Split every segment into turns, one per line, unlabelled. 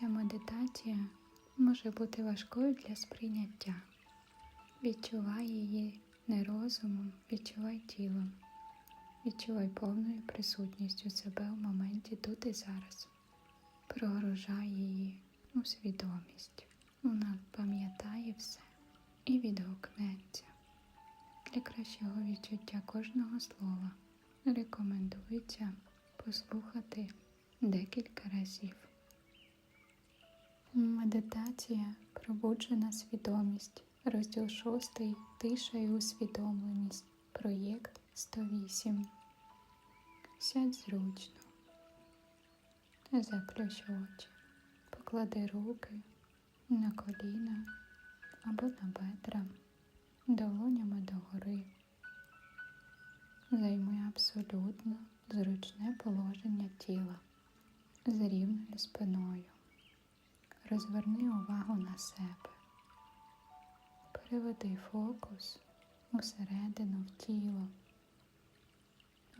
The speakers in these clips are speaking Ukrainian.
Ця медитація може бути важкою для сприйняття. Відчувай її не розумом, відчувай тілом. Відчувай повною присутністю себе у моменті тут і зараз. Прогружай її у свідомість. Вона пам'ятає все і відгукнеться. Для кращого відчуття кожного слова рекомендується послухати декілька разів. Медитація пробуджена свідомість. Розділ 6. Тиша і усвідомленість. Проєкт 108. Сядь зручно. Заплющ очі. Поклади руки на коліна або на бедра, долонями догори. Займи абсолютно зручне положення тіла з рівною спиною. Розверни увагу на себе. Переведи фокус усередину в тіло,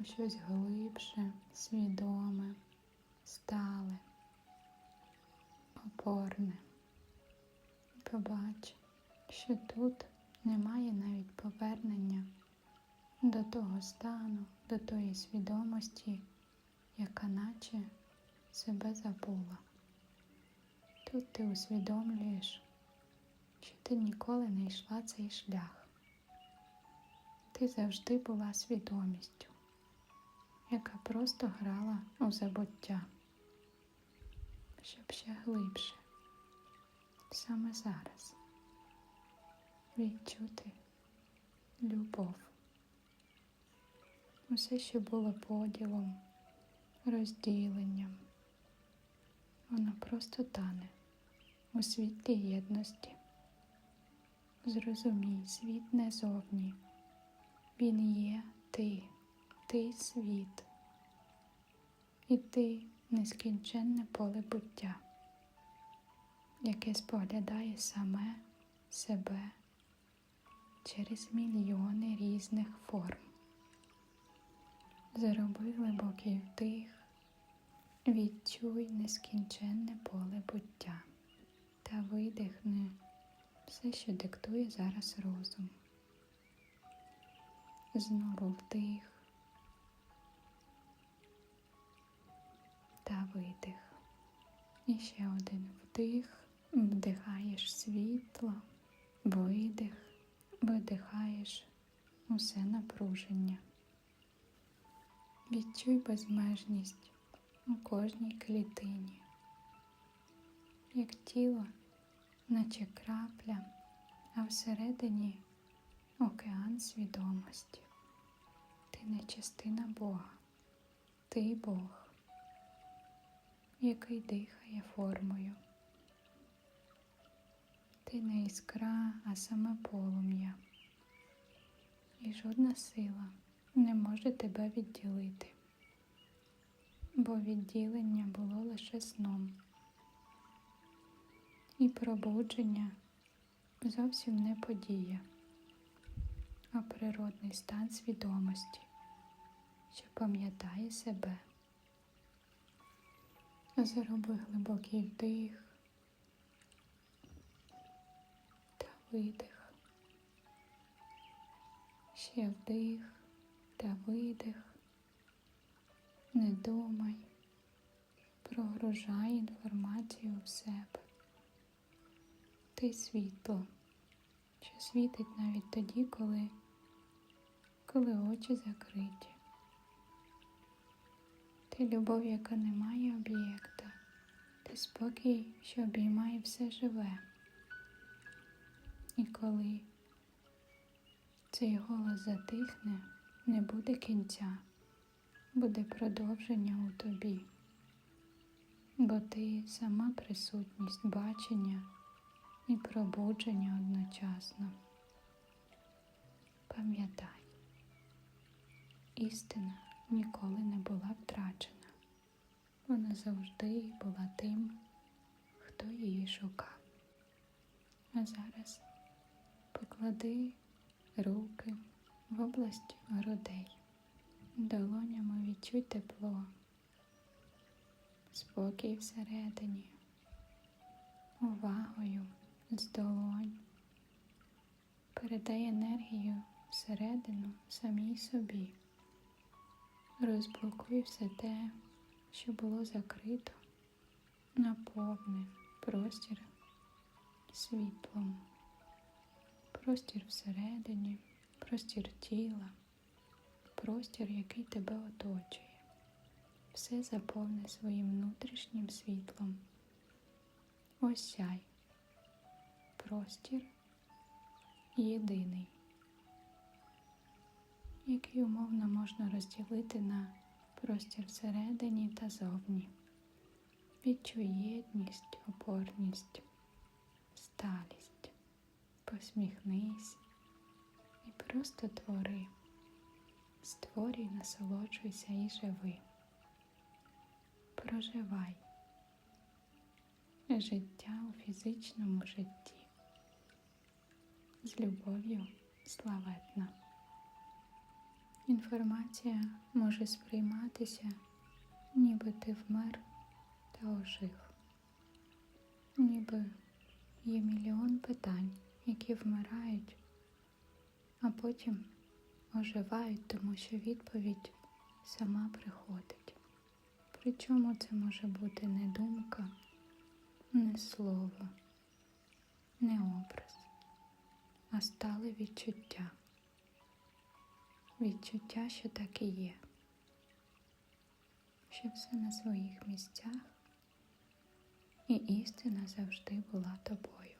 у щось глибше, свідоме, стале, опорне. Побач, що тут немає навіть повернення до того стану, до тої свідомості, яка наче себе забула. Тут ти усвідомлюєш, що ти ніколи не йшла цей шлях. Ти завжди була свідомістю, яка просто грала у забуття, щоб ще глибше, саме зараз відчути любов. Усе, що було поділом, розділенням, воно просто тане у світлі єдності. Зрозумій, світ не зовні. Він є ти, ти світ, і ти нескінченне поле буття, яке споглядає саме себе через мільйони різних форм. Зроби глибокий вдих, відчуй нескінченне поле буття та видихни все, що диктує зараз розум. Знову вдих та видих. І ще один вдих, вдихаєш світло, видих, видихаєш усе напруження. Відчуй безмежність у кожній клітині, як тіло, наче крапля, а всередині океан свідомості. Ти не частина Бога, ти Бог, який дихає формою. Ти не іскра, а саме полум'я, і жодна сила не може тебе відділити, бо відділення було лише сном, і пробудження зовсім не подія, а природний стан свідомості, що пам'ятає себе. Зроби глибокий вдих та видих. Ще вдих та видих. Не думай, прогружай інформацію в себе. Ти світло, що світить навіть тоді, коли, коли очі закриті. Ти любов, яка не має об'єкта, ти спокій, що обіймає все живе. І коли цей голос затихне, не буде кінця, буде продовження у тобі, бо ти сама присутність бачення і пробудження одночасно. Пам'ятай, істина ніколи не була втрачена. Вона завжди була тим, хто її шукав. А зараз поклади руки в область грудей. Долонями відчуй тепло, спокій всередині, увагою з долонь. Передай енергію всередину самій собі. Розблокуй все те, що було закрито, наповни простір світлом, простір всередині, простір тіла, простір, який тебе оточує. Все заповни своїм внутрішнім світлом. Осяй. Простір єдиний, який умовно можна розділити на простір всередині та зовні. Відчуй єдність, опорність, сталість, посміхнись і просто твори. Створюй, насолоджуйся і живи. Проживай життя у фізичному житті. З любов'ю славетна. Інформація може сприйматися, ніби ти вмер та ожив. Ніби є мільйон питань, які вмирають, а потім оживають, тому що відповідь сама приходить. Причому це може бути не думка, не слово, не образ, а стали відчуття. Відчуття, що так і є, що все на своїх місцях, і істина завжди була тобою.